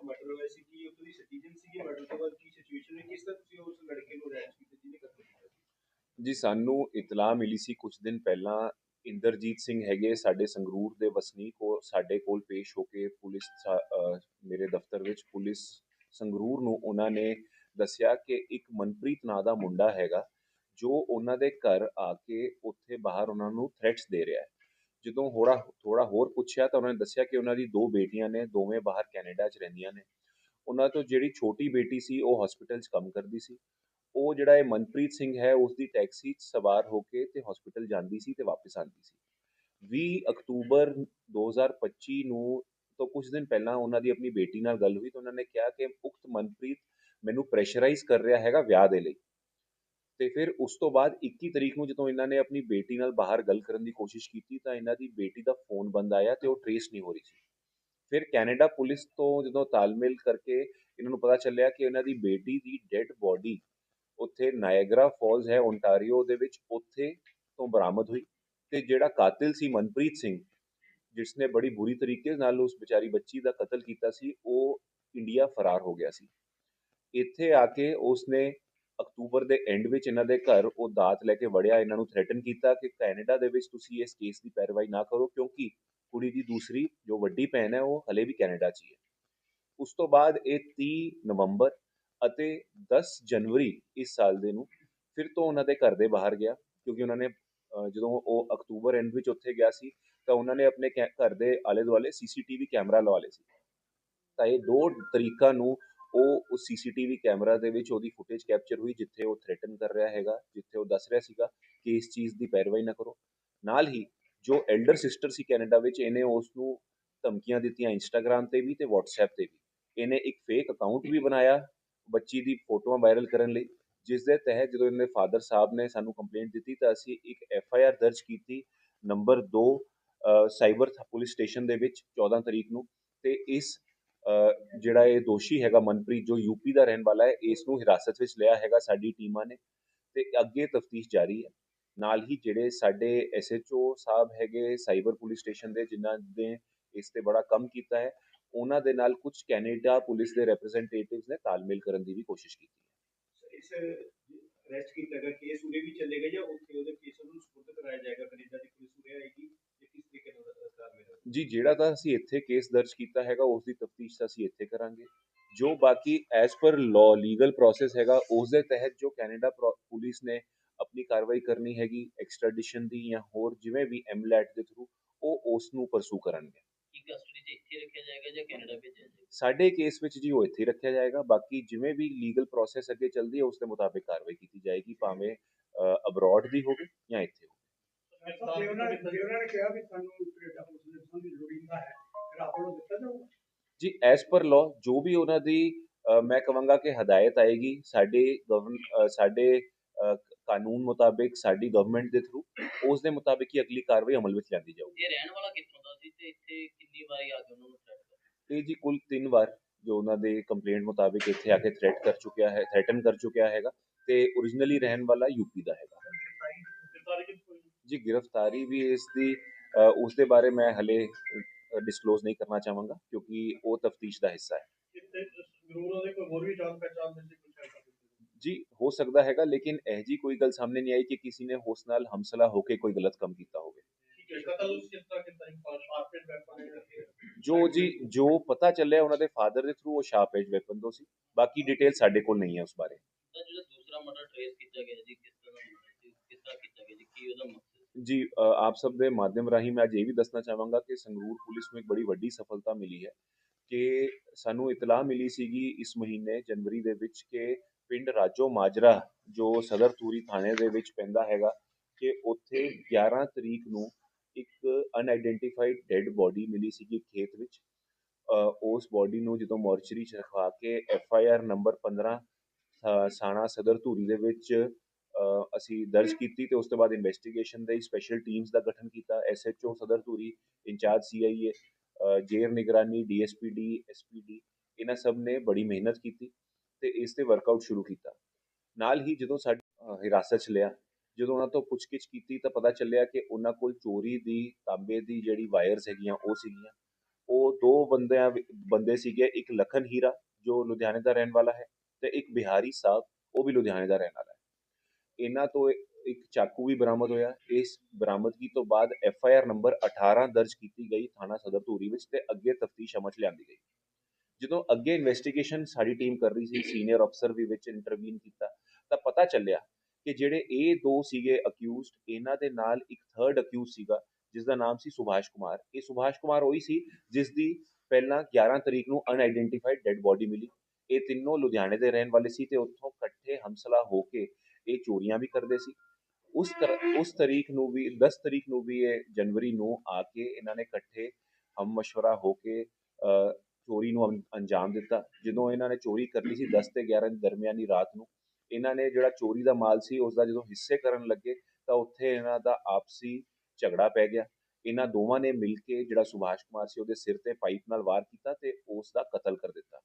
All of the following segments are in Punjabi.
ਜਿੱਥੇ ਮਰਡਰ ਹੋਇਆ ਸੀ, ਕੀ ਉੱਥੇ ਦੀ ਸਿਟੀਜ਼ਨ ਸੀਗੇ? ਮਰਡਰ ਤੋਂ ਬਾਅਦ ਕੀ ਸਿਚੁਏਸ਼ਨ ਹੈ ਕਿਸ ਤਰ੍ਹਾਂ ਤੁਸੀਂ ਉਸ ਲੜਕੇ ਨੂੰ ਅਰੈਸਟ ਕੀਤਾ ਜਿਹਨੇ ਕਤਲ ਕੀਤਾ ਸੀ? ਜੀ, ਸਾਨੂੰ ਇਤਲਾਹ ਮਿਲੀ ਸੀ ਕੁਝ ਦਿਨ ਪਹਿਲਾਂ। ਇੰਦਰਜੀਤ ਸਿੰਘ ਹੈਗੇ ਸਾਡੇ ਸੰਗਰੂਰ ਦੇ ਵਸਨੀਕ। ਉਹ ਸਾਡੇ ਕੋਲ ਪੇਸ਼ ਹੋ ਕੇ ਪੁਲਿਸ ਮੇਰੇ ਦਫ਼ਤਰ ਵਿੱਚ ਪੁਲਿਸ ਸੰਗਰੂਰ ਨੂੰ ਉਹਨਾਂ ਨੇ ਦੱਸਿਆ ਕਿ ਇੱਕ ਮਨਪ੍ਰੀਤ ਨਾਂ ਦਾ ਮੁੰਡਾ ਹੈਗਾ, ਜੋ ਉਹਨਾਂ ਦੇ ਘਰ ਆ ਕੇ ਉੱਥੇ ਬਾਹਰ ਉਹਨਾਂ ਨੂੰ ਥ੍ਰੈਟਸ ਦੇ ਰਿਹਾ ਹੈ। ਜਦੋਂ ਥੋੜਾ ਥੋੜਾ ਹੋਰ ਪੁੱਛਿਆ ਤਾਂ ਉਹਨਾਂ ਨੇ ਦੱਸਿਆ ਕਿ ਉਹਨਾਂ ਦੀ ਦੋ ਬੇਟੀਆਂ ਨੇ, ਦੋਵੇਂ ਬਾਹਰ ਕੈਨੇਡਾ 'ਚ ਰਹਿੰਦੀਆਂ ਨੇ। ਉਹਨਾਂ ਤੋਂ ਜਿਹੜੀ ਛੋਟੀ ਬੇਟੀ ਸੀ, ਉਹ ਹਸਪੀਟਲ 'ਚ ਕੰਮ ਕਰਦੀ ਸੀ। ਉਹ ਜਿਹੜਾ ਇਹ ਮਨਪ੍ਰੀਤ ਸਿੰਘ ਹੈ ਉਸ ਦੀ ਟੈਕਸੀ 'ਚ ਸਵਾਰ ਹੋ ਕੇ ਤੇ ਹਸਪੀਟਲ ਜਾਂਦੀ ਸੀ ਤੇ ਵਾਪਸ ਆਉਂਦੀ ਸੀ। 20 ਅਕਤੂਬਰ 2025 ਨੂੰ ਤੋਂ ਕੁਝ ਦਿਨ ਪਹਿਲਾਂ ਉਹਨਾਂ ਦੀ ਆਪਣੀ ਬੇਟੀ ਨਾਲ ਗੱਲ ਹੋਈ ਤਾਂ ਉਹਨਾਂ ਨੇ ਕਿਹਾ ਕਿ ਉਕਤ ਮਨਪ੍ਰੀਤ ਮੈਨੂੰ ਪ੍ਰੈਸ਼ਰਾਈਜ਼ ਕਰ ਰਿਹਾ ਹੈਗਾ ਵਿਆਹ ਦੇ ਲਈ। ਤੇ ਫਿਰ ਉਸ ਤੋਂ ਬਾਅਦ 21 ਤਰੀਕ ਨੂੰ ਜਦੋਂ ਇਹਨਾਂ ਨੇ ਆਪਣੀ ਬੇਟੀ ਨਾਲ ਬਾਹਰ ਗੱਲ ਕਰਨ ਦੀ ਕੋਸ਼ਿਸ਼ ਕੀਤੀ ਤਾਂ ਇਹਨਾਂ ਦੀ ਬੇਟੀ ਦਾ ਫੋਨ ਬੰਦ ਆਇਆ ਤੇ ਉਹ ਟਰੇਸ ਨਹੀਂ ਹੋ ਰਹੀ ਸੀ। ਫਿਰ ਕੈਨੇਡਾ ਪੁਲਿਸ ਤੋਂ ਜਦੋਂ ਤਾਲਮੇਲ ਕਰਕੇ ਇਹਨਾਂ ਨੂੰ ਪਤਾ ਚੱਲਿਆ ਕਿ ਇਹਨਾਂ ਦੀ ਬੇਟੀ ਦੀ ਡੈੱਡ ਬੋਡੀ ਉੱਥੇ ਨਾਇਗਰਾ ਫਾਲਸ ਹੈ ਓਨਟਾਰੀਓ ਦੇ ਵਿੱਚ ਉੱਥੇ ਤੋਂ ਬਰਾਮਦ ਹੋਈ ਤੇ ਜਿਹੜਾ ਕਾਤਿਲ ਸੀ ਮਨਪ੍ਰੀਤ ਸਿੰਘ ਜਿਸ ਨੇ ਬੜੀ ਬੁਰੀ ਤਰੀਕੇ ਨਾਲ ਉਸ ਵਿਚਾਰੀ ਬੱਚੀ ਦਾ ਕਤਲ ਕੀਤਾ ਸੀ, ਉਹ ਇੰਡੀਆ ਫਰਾਰ ਹੋ ਗਿਆ ਸੀ। ਇੱਥੇ ਆ ਕੇ ਉਸਨੇ ਅਕਤੂਬਰ ਦੇ ਐਂਡ ਵਿੱਚ ਇਹਨਾਂ ਦੇ ਘਰ ਉਹ ਦਾਤ ਲੈ ਕੇ ਵੜਿਆ, ਇਹਨਾਂ ਨੂੰ ਥ੍ਰੈਟਨ ਕੀਤਾ ਕਿ ਕੈਨੇਡਾ ਦੇ ਵਿੱਚ ਤੁਸੀਂ ਇਸ ਕੇਸ ਦੀ ਪੈਰਵਾਈ ਨਾ ਕਰੋ, ਕਿਉਂਕਿ ਕੁੜੀ ਦੀ ਦੂਸਰੀ ਜੋ ਵੱਡੀ ਭੈਣ ਹੈ, ਉਹ ਹਲੇ ਵੀ ਕੈਨੇਡਾ 'ਚ ਹੀ ਹੈ। ਉਸ ਤੋਂ ਬਾਅਦ ਇਹ 30 ਨਵੰਬਰ ਅਤੇ 10 ਜਨਵਰੀ ਇਸ ਸਾਲ ਦੇ ਨੂੰ ਫਿਰ ਤੋਂ ਉਹਨਾਂ ਦੇ ਘਰ ਦੇ ਬਾਹਰ ਗਿਆ, ਕਿਉਂਕਿ ਉਹਨਾਂ ਨੇ ਜਦੋਂ ਉਹ ਅਕਤੂਬਰ ਐਂਡ ਵਿੱਚ ਉੱਥੇ ਗਿਆ ਸੀ, ਤਾਂ ਉਹਨਾਂ ਨੇ ਆਪਣੇ ਕੈ- ਘਰ ਦੇ ਆਲੇ ਦੁਆਲੇ ਸੀਸੀਟੀਵੀ ਕੈਮਰਾ ਲਵਾ ਲਏ ਸੀ। ਤਾਂ ਇਹ ਦੋ ਤਰੀਕਾਂ ਨੂੰ ਉਹ ਉਸ ਸੀਸੀਟੀਵੀ ਕੈਮਰਾ ਦੇ ਵਿੱਚ ਉਹਦੀ ਫੁਟੇਜ ਕੈਪਚਰ ਹੋਈ, ਜਿੱਥੇ ਉਹ ਥ੍ਰੈਟਨ ਕਰ ਰਿਹਾ ਹੈਗਾ, ਜਿੱਥੇ ਉਹ ਦੱਸ ਰਿਹਾ ਸੀਗਾ ਕਿ ਇਸ ਚੀਜ਼ ਦੀ ਪੈਰਵਾਈ ਨਾ ਕਰੋ। ਨਾਲ ਹੀ ਜੋ ਐਲਡਰ ਸਿਸਟਰ ਸੀ ਕੈਨੇਡਾ ਵਿੱਚ, ਇਹਨੇ ਉਸ ਨੂੰ ਧਮਕੀਆਂ ਦਿੱਤੀਆਂ ਇੰਸਟਾਗ੍ਰam ਤੇ ਵੀ ਤੇ WhatsApp ਤੇ ਵੀ। ਇਹਨੇ ਇੱਕ ਫੇਕ ਅਕਾਊਂਟ ਵੀ ਬਣਾਇਆ ਬੱਚੀ ਦੀ ਫੋਟੋਆਂ ਵਾਇਰਲ ਕਰਨ ਲਈ, ਜਿਸ ਦੇ ਤਹਿਤ ਜਦੋਂ ਇਹਨਾਂ ਦੇ ਫਾਦਰ ਸਾਹਿਬ ਨੇ ਸਾਨੂੰ ਕੰਪਲੇਂਟ ਦਿੱਤੀ ਤਾਂ ਅਸੀਂ ਇੱਕ ਐਫ ਆਈ ਆਰ ਦਰਜ ਕੀਤੀ ਨੰਬਰ 2 ਸਾਈਬਰ ਪੁਲਿਸ ਸਟੇਸ਼ਨ ਦੇ ਵਿੱਚ 14 ਤਰੀਕ ਨੂੰ। ਤੇ ਇਸ ਜਿਹੜਾ ਇਹ ਦੋਸ਼ੀ ਹੈਗਾ ਮਨਪ੍ਰੀਤ, ਜੋ ਯੂਪੀ ਦਾ ਰਹਿਣ ਵਾਲਾ ਹੈ ਇਸ ਨੂੰ ਹਿਰਾਸਤ ਵਿੱਚ ਲਿਆ ਹੈਗਾ ਸਾਡੀ ਟੀਮਾਂ ਨੇ ਤੇ ਅੱਗੇ ਤਫਤੀਸ਼ ਜਾਰੀ ਹੈ। ਨਾਲ ਹੀ ਜਿਹੜੇ ਸਾਡੇ ਐਸਐਚਓ ਸਾਹਿਬ ਹੈਗੇ ਸਾਈਬਰ ਪੁਲਿਸ ਸਟੇਸ਼ਨ ਦੇ, ਜਿਨ੍ਹਾਂ ਨੇ ਇਸ ਤੇ ਬੜਾ ਕੰਮ ਕੀਤਾ ਹੈ, ਉਹਨਾਂ ਦੇ ਨਾਲ ਕੁਝ ਕੈਨੇਡਾ ਪੁਲਿਸ ਦੇ ਰਿਪਰੈਜ਼ੈਂਟੇਟਿਵਸ ਨੇ ਤਾਲਮੇਲ ਕਰਨ ਦੀ ਵੀ ਕੋਸ਼ਿਸ਼ ਕੀਤੀ ਹੈ। ਇਸ ਅਰੈਸਟ ਕੀਤਾ ਗਿਆ ਕੇਸ ਉਰੇ ਵੀ ਚੱਲੇਗਾ ਜਾਂ ਉੱਥੇ ਉਹਦੇ ਕੇਸ ਨੂੰ ਸਪੁਰਦ ਕਰਾਇਆ ਜਾਏਗਾ ਕੈਨੇਡਾ ਦੀ ਪੁਲਿਸ ਉਰੇ ਆਏਗੀ ਜਾਂ ਕਿਸ ਤਰੀਕੇ ਨਾਲ ਸਰਕਾਰ ਮੇਰਾ ਜੀ ਜਿਹੜਾ ਤਾਂ ਅਸੀਂ ਇੱਥੇ ਕੇਸ ਦਰਜ ਕੀਤਾ ਹੈਗਾ ਉਸ ਦੀ ਤਫਤੀਸ਼ ਤਾਂ ਅਸੀਂ ਇੱਥੇ ਕਰਾਂਗੇ। ਜੋ ਬਾਕੀ as per law legal process ਹੈਗਾ ਉਸ ਦੇ ਤਹਿਤ ਜੋ ਕੈਨੇਡਾ ਪੁਲਿਸ ਨੇ ਆਪਣੀ ਕਾਰਵਾਈ ਕਰਨੀ ਹੈਗੀ ਐਕਸਟ੍ਰੈਡੀਸ਼ਨ ਦੀ ਜਾਂ ਹੋਰ ਜਿਵੇਂ ਵੀ ਐਮਲੈਟ ਦੇ ਥਰੂ ਉਹ ਉਸ ਨੂੰ ਪਰਸੂ ਕਰਨਗੇ। ਕੀ ਕਸਟਡੀ 'ਚ ਇੱਥੇ ਰੱਖਿਆ ਜਾਏਗਾ ਜਾਂ ਕੈਨੇਡਾ ਭੇਜਿਆ ਜਾਏਗਾ? ਸਾਡੇ ਕੇਸ ਵਿੱਚ ਜੀ ਉਹ ਇੱਥੇ ਹੀ ਰੱਖਿਆ ਜਾਏਗਾ ਬਾਕੀ ਜਿਵੇਂ ਵੀ ਲੀਗਲ ਪ੍ਰੋਸੈਸ ਅੱਗੇ ਚੱਲਦੀ ਹੈ ਉਸ ਦੇ ਮੁਤਾਬਿਕ ਕਾਰਵਾਈ ਕੀਤੀ ਜਾਏਗੀ ਭਾਵੇਂ ਅਬਰੋਡ ਦੀ ਹੋਵੇ ਜਾਂ ਇੱਥੇ ਹੋਵੇ। ਜੇ ਉਹਨਾਂ ਨੇ ਜੇ ਉਹਨਾਂ ਨੇ ਕਿਹਾ ਵੀ ਸਾਨੂੰ ਕੈਨੇਡਾ ਪੁਲਿਸ ਨੇ ਸਾਨੂੰ ਲੋੜੀਂਦਾ ਹੈ ਫਿਰ ਆਪਾਂ ਨੂੰ ਦਿੱਤਾ ਜਾਊਗਾ? ਜੀ ਐਸ ਪਰ ਲਾਅ ਜੋ ਵੀ ਉਹਨਾਂ ਦੀ ਮੈਂ ਕਹਾਂਗਾ ਕਿ ਹਦਾਇਤ ਆਏਗੀ ਸਾਡੇ ਗਵਰਨ ਸਾਡੇ ਕਾਨੂੰਨ ਮੁਤਾਬਿਕ ਸਾਡੀ ਗਵਰਨਮੈਂਟ ਦੇ ਥਰੂ ਉਸ ਦੇ ਮੁਤਾਬਿਕ ਹੀ ਅਗਲੀ ਕਾਰਵਾਈ ਅਮਲ ਵਿੱਚ ਲਿਆਂਦੀ ਜਾਊਗੀ। ਇਹ ਰਹਿਣ ਵਾਲਾ ਕਿੱਥੋਂ ਦਾ ਸੀ ਤੇ ਇੱਥੇ ਕਿੰਨੀ ਵਾਰੀ ਆ ਕੇ ਉਹਨਾਂ ਨੂੰ ਥ੍ਰੈਟ ਜੀ ਕੁੱਲ ਤਿੰਨ ਵਾਰ ਜੋ ਉਹਨਾਂ ਦੇ ਕੰਪਲੇਂਟ ਮੁਤਾਬਿਕ ਇੱਥੇ ਆ ਕੇ ਥ੍ਰੈਟ ਕਰ ਚੁੱਕਿਆ ਹੈ ਥ੍ਰੈਟਨ ਕਰ ਚੁੱਕਿਆ ਹੈਗਾ ਤੇ ਓਰੀਜਨਲੀ ਰਹਿਣ ਵਾਲਾ ਯੂਪੀ ਦਾ ਹੈਗਾ। ਜੀ ਗ੍ਰਿਫਤਾਰੀ ਵੀ ਇਸ ਦੀ ਉਸ ਦੇ ਬਾਰੇ ਮੈਂ ਹਲੇ ਡਿਸਕਲੋਜ਼ ਨਹੀਂ ਕਰਨਾ ਚਾਹਾਂਗਾ ਕਿਉਂਕਿ ਉਹ ਤਫਤੀਸ਼ ਦਾ ਹਿੱਸਾ ਹੈ। ਜੀ, ਹੋ ਸਕਦਾ ਹੈਗਾ ਲੇਕਿਨ ਇਹ ਜੀ ਕੋਈ ਗੱਲ ਸਾਹਮਣੇ ਨਹੀਂ ਆਈ ਕਿ ਕਿਸੇ ਨੇ ਉਸ ਨਾਲ ਹਮਸਲਾ ਹੋ ਕੇ ਕੋਈ ਗਲਤ ਕੰਮ ਕੀਤਾ ਹੋਵੇ। ਠੀਕ ਹੈ ਕਤਲ ਕਿਸ ਤਰ੍ਹਾਂ ਕਿਸ ਤਰ੍ਹਾਂ ਸ਼ਾਰਪੇਟ ਵੈਪਨ ਜੋ ਜੀ ਜੋ ਪਤਾ ਚੱਲਿਆ ਉਹਨਾਂ ਦੇ ਫਾਦਰ ਦੇ ਥਰੂ ਉਹ ਸ਼ਾਰਪ ਐਜ ਵੈਪਨ ਤੋਂ ਸੀ। ਬਾਕੀ ਡਿਟੇਲ ਸਾਡੇ ਕੋਲ ਨਹੀਂ ਹੈ ਉਸ ਬਾਰੇ। ਤਾਂ ਜਿਹੜਾ ਦੂਸਰਾ ਮਰਡਰ ਟ੍ਰੇਸ ਕੀਤਾ ਗਿਆ ਜੀ ਕਿਸ ਤਰ੍ਹਾਂ ਹੋਇਆ ਸੀ ਕਿਸ ਤਰ੍ਹਾਂ ਕੀਤਾ ਗਿਆ ਜੀ ਕੀ ਉਹਦਾ ਮਕਸਦ ਸੀ? ਜੀ ਅ, ਆਪ ਸਭ ਦੇ ਮਾਧਿਅਮ ਰਾਹੀਂ ਮੈਂ ਅੱਜ ਇਹ ਵੀ ਦੱਸਣਾ ਚਾਹਾਂਗਾ ਕਿ ਸੰਗਰੂਰ ਪੁਲਿਸ ਨੂੰ ਇੱਕ ਬੜੀ ਵੱਡੀ ਸਫਲਤਾ ਮਿਲੀ ਹੈ ਕਿ ਸਾਨੂੰ ਇਤਲਾਹ ਮਿਲੀ ਸੀਗੀ ਇਸ ਮਹੀਨੇ ਜਨਵਰੀ ਦੇ ਵਿੱਚ ਕਿ ਪਿੰਡ ਰਾਜੋ ਮਾਜਰਾ ਜੋ ਸਦਰ ਤੂਰੀ ਥਾਣੇ ਦੇ ਵਿੱਚ ਪੈਂਦਾ ਹੈਗਾ ਕਿ ਉੱਥੇ 11 ਤਰੀਕ ਨੂੰ ਇੱਕ ਅਨਆਈਡੈਂਟੀਫਾਈਡ ਡੈੱਡ ਬੋਡੀ ਮਿਲੀ ਸੀਗੀ ਖੇਤ ਵਿੱਚ। ਉਸ ਬੋਡੀ ਨੂੰ ਜਦੋਂ ਮੋਰਚਰੀ 'ਚ ਰਖਵਾ ਕੇ ਐਫ ਆਈ ਆਰ ਨੰਬਰ 15 ਸਾਣਾ ਸਦਰ ਧੂਰੀ ਦੇ ਵਿੱਚ ਅਸੀਂ ਦਰਜ ਕੀਤੀ ਤੇ ਉਸ ਤੋਂ ਬਾਅਦ ਇਨਵੈਸਟੀਗੇਸ਼ਨ ਦੇ ਸਪੈਸ਼ਲ ਟੀਮਸ ਦਾ ਗਠਨ ਕੀਤਾ। ਐਸ ਐਚ ਓ ਸਦਰ ਧੂਰੀ, ਇੰਚਾਰਜ ਸੀ ਆਈ ਏ ਜੇਰ ਨਿਗਰਾਨੀ D S P D S P D ਇਹਨਾਂ ਸਭ ਨੇ ਬੜੀ ਮਿਹਨਤ ਕੀਤੀ ਤੇ ਇਸ ਤੇ ਵਰਕਆਊਟ ਸ਼ੁਰੂ ਕੀਤਾ। ਨਾਲ ਹੀ ਜਦੋਂ ਸਾਡੀ ਹਿਰਾਸਤ 'ਚ ਲਿਆ ਜਦੋਂ ਉਹਨਾਂ ਤੋਂ ਪੁੱਛਗਿੱਛ ਕੀਤੀ ਤਾਂ ਪਤਾ ਚੱਲਿਆ ਕਿ ਉਹਨਾਂ ਕੋਲ ਚੋਰੀ ਦੀ, ਤਾਂਬੇ ਦੀ ਜਿਹੜੀ ਵਾਇਰਸ ਹੈਗੀਆਂ, ਉਹ ਸੀਗੀਆਂ। ਉਹ ਦੋ ਬੰਦਿਆਂ ਬੰਦੇ ਸੀਗੇ, ਇੱਕ ਲਖਨ ਹੀਰਾ, ਜੋ ਲੁਧਿਆਣੇ ਦਾ ਰਹਿਣ ਵਾਲਾ ਹੈ, ਤੇ ਇੱਕ ਬਿਹਾਰੀ ਸਾਹਿਬ, ਉਹ ਵੀ ਲੁਧਿਆਣੇ ਦਾ ਰਹਿਣ ਵਾਲਾ ਹੈ। ਇਹਨਾਂ ਤੋਂ ਇੱਕ ਚਾਕੂ ਵੀ ਬਰਾਮਦ ਹੋਇਆ। ਇਸ ਬਰਾਮਦਗੀ ਤੋਂ ਬਾਅਦ ਐਫ ਆਈ ਆਰ ਨੰਬਰ 18 ਦਰਜ ਕੀਤੀ ਗਈ ਥਾਣਾ ਸਦਰ ਧੂਰੀ ਵਿੱਚ ਤੇ ਅੱਗੇ ਤਫਤੀਸ਼ ਅਮਲ 'ਚ ਲਿਆਂਦੀ ਗਈ। ਜਦੋਂ ਅੱਗੇ ਇਨਵੈਸਟੀਗੇਸ਼ਨ ਸਾਡੀ ਟੀਮ ਕਰ ਰਹੀ ਸੀ ਸੀਨੀਅਰ ਅਫਸਰ ਵੀ ਵਿੱਚ ਇੰਟਰਵੀਨ ਕੀਤਾ, ਤਾਂ ਪਤਾ ਚੱਲਿਆ ਕਿ ਜਿਹੜੇ ਇਹ ਦੋ ਸੀਗੇ ਅਕਿਊਜ਼ਡ ਇਹਨਾਂ ਦੇ ਨਾਲ ਇੱਕ ਥਰਡ ਅਕਿਊਜ਼ ਸੀਗਾ ਜਿਸ ਦਾ ਨਾਮ ਸੀ ਸੁਭਾਸ਼ ਕੁਮਾਰ। ਇਹ ਸੁਭਾਸ਼ ਕੁਮਾਰ ਉਹੀ ਸੀ ਜਿਸ ਦੀ ਪਹਿਲਾਂ 11 ਤਰੀਕ ਨੂੰ ਅਨਆਇਡੈਂਟੀਫਾਈਡ ਡੈੱਡ ਬੋਡੀ ਮਿਲੀ। ਇਹ ਤਿੰਨੋਂ ਲੁਧਿਆਣੇ ਦੇ ਰਹਿਣ ਵਾਲੇ ਸੀ ਤੇ ਉੱਥੋਂ ਇਕੱਠੇ ਹਮਸਲਾ ਹੋ ਕੇ ਇਹ ਚੋਰੀਆਂ ਵੀ ਕਰਦੇ ਸੀ। ਉਸ ਤਰ ਉਸ ਤਰੀਕ ਨੂੰ ਵੀ 10 ਤਰੀਕ ਨੂੰ ਵੀ ਇਹ ਜਨਵਰੀ ਨੂੰ ਆ ਕੇ ਇਹਨਾਂ ਨੇ ਇਕੱਠੇ ਹਮ ਮਸ਼ਵਰਾ ਹੋ ਕੇ ਅ, ਚੋਰੀ ਨੂੰ ਅੰਜਾਮ ਦਿੱਤਾ। ਜਦੋਂ ਇਹਨਾਂ ਨੇ ਚੋਰੀ ਕਰਨੀ ਸੀ 10 ਤੇ 11 ਦੀ ਦਰਮਿਆਨੀ ਰਾਤ ਨੂੰ ਇਹਨਾਂ ਨੇ ਜਿਹੜਾ ਚੋਰੀ ਦਾ ਮਾਲ ਸੀ ਉਸ ਦਾ ਜਦੋਂ ਹਿੱਸੇ ਕਰਨ ਲੱਗੇ, ਤਾਂ ਉੱਥੇ ਇਹਨਾਂ ਦਾ ਆਪਸੀ ਝਗੜਾ ਪੈ ਗਿਆ। ਇਹਨਾਂ ਦੋਵਾਂ ਨੇ ਮਿਲ ਕੇ ਜਿਹੜਾ ਸੁਭਾਸ਼ ਕੁਮਾਰ ਸੀ, ਉਹਦੇ ਸਿਰ ਤੇ ਪਾਈਪ ਨਾਲ ਵਾਰ ਕੀਤਾ ਤੇ ਉਸ ਦਾ ਕਤਲ ਕਰ ਦਿੱਤਾ।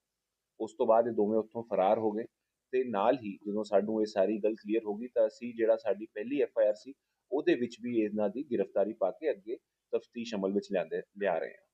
ਉਸ ਤੋਂ ਬਾਅਦ ਇਹ ਦੋਵੇਂ ਉੱਥੋਂ ਫਰਾਰ ਹੋ ਗਏ ਤੇ ਨਾਲ ਹੀ ਜਦੋਂ ਸਾਨੂੰ ਇਹ ਸਾਰੀ ਗੱਲ ਕਲੀਅਰ ਹੋ ਗਈ, ਤਾਂ ਅਸੀਂ ਜਿਹੜਾ ਸਾਡੀ ਪਹਿਲੀ ਐਫ ਆਈ ਆਰ ਸੀ, ਉਹਦੇ ਵਿੱਚ ਵੀ ਇਹਨਾਂ ਦੀ ਗ੍ਰਿਫਤਾਰੀ ਪਾ ਕੇ ਅੱਗੇ ਤਫਤੀਸ਼ ਅਮਲ ਵਿੱਚ ਲਿਆਂਦੇ, ਲਿਆ ਰਹੇ ਹਾਂ।